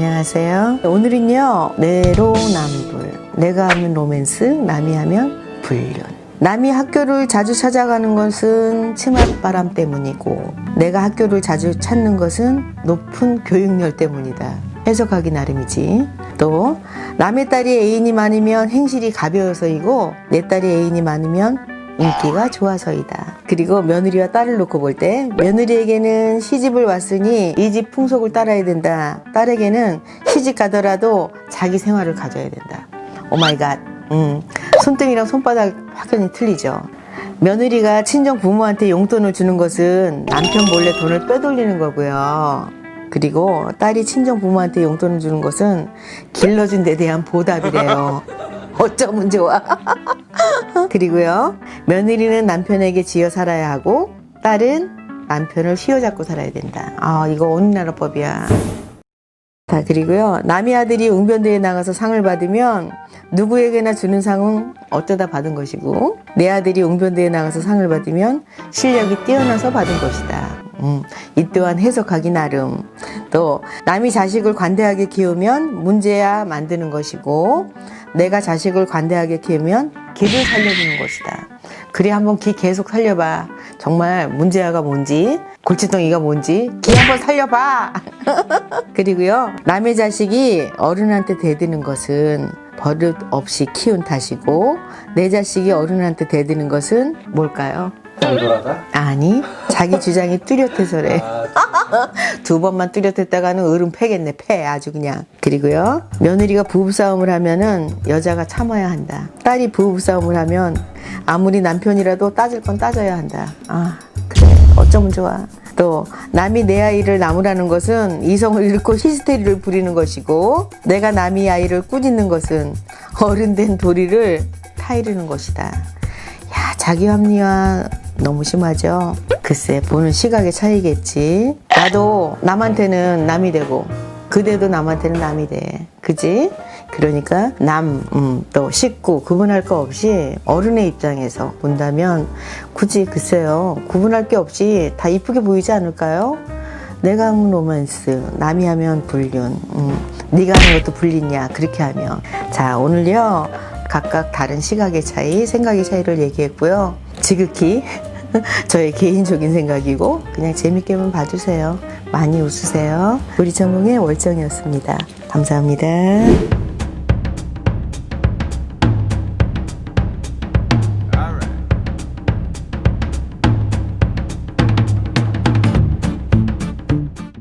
안녕하세요. 오늘은요, 내로남불. 내가 하면 로맨스, 남이 하면 불륜. 남이 학교를 자주 찾아가는 것은 치맛바람 때문이고, 내가 학교를 자주 찾는 것은 높은 교육열 때문이다. 해석하기 나름이지. 또, 남의 딸이 애인이 많으면 행실이 가벼워서이고, 내 딸이 애인이 많으면 인기가 좋아서이다. 그리고 며느리와 딸을 놓고 볼 때 며느리에게는 시집을 왔으니 이 집 풍속을 따라야 된다. 딸에게는 시집 가더라도 자기 생활을 가져야 된다. 오마이갓. 음, 손등이랑 손바닥 확연히 틀리죠. 며느리가 친정 부모한테 용돈을 주는 것은 남편 몰래 돈을 빼돌리는 거고요. 그리고 딸이 친정 부모한테 용돈을 주는 것은 길러준 데 대한 보답이래요. 어쩌면 좋아. 그리고요, 며느리는 남편에게 지어 살아야 하고, 딸은 남편을 휘어잡고 살아야 된다. 아, 이거 어느 나라 법이야. 자, 그리고요, 남의 아들이 웅변대에 나가서 상을 받으면 누구에게나 주는 상은 어쩌다 받은 것이고, 내 아들이 웅변대에 나가서 상을 받으면 실력이 뛰어나서 받은 것이다. 음, 이 또한 해석하기 나름. 또, 남이 자식을 관대하게 키우면 문제야 만드는 것이고, 내가 자식을 관대하게 키우면 기를 살려주는 것이다. 그래 한번 기 계속 살려봐. 정말 문제아가 뭔지, 골칫덩이가 뭔지 기 한번 살려봐. 그리고요 남의 자식이 어른한테 대드는 것은 버릇 없이 키운 탓이고 내 자식이 어른한테 대드는 것은 뭘까요? 아니 자기 주장이 뚜렷해서래. 아, 두 번만 뚜렷했다가는 어른 패겠네. 패. 아주 그냥. 그리고요. 며느리가 부부싸움을 하면은 여자가 참아야 한다. 딸이 부부싸움을 하면 아무리 남편이라도 따질 건 따져야 한다. 아 그래. 어쩌면 좋아. 또 남이 내 아이를 나무라는 것은 이성을 잃고 히스테리를 부리는 것이고 내가 남이 아이를 꾸짖는 것은 어른된 도리를 타이르는 것이다. 야 자기 합리화 너무 심하죠? 글쎄 보는 시각의 차이겠지 나도 남한테는 남이 되고 그대도 남한테는 남이 돼. 그지? 그러니까 남, 음, 또 식구 구분할 거 없이 어른의 입장에서 본다면 굳이 글쎄요 구분할 게 없이 다 이쁘게 보이지 않을까요? 내가 하면 로맨스, 남이 하면 불륜, 음, 네가 하는 것도 불륜이야. 그렇게 하면. 자 오늘요 각각 다른 시각의 차이, 생각의 차이를 얘기했고요. 지극히 저의 개인적인 생각이고 그냥 재밌게만 봐주세요. 많이 웃으세요. 우리 전공의 월정이었습니다. 감사합니다.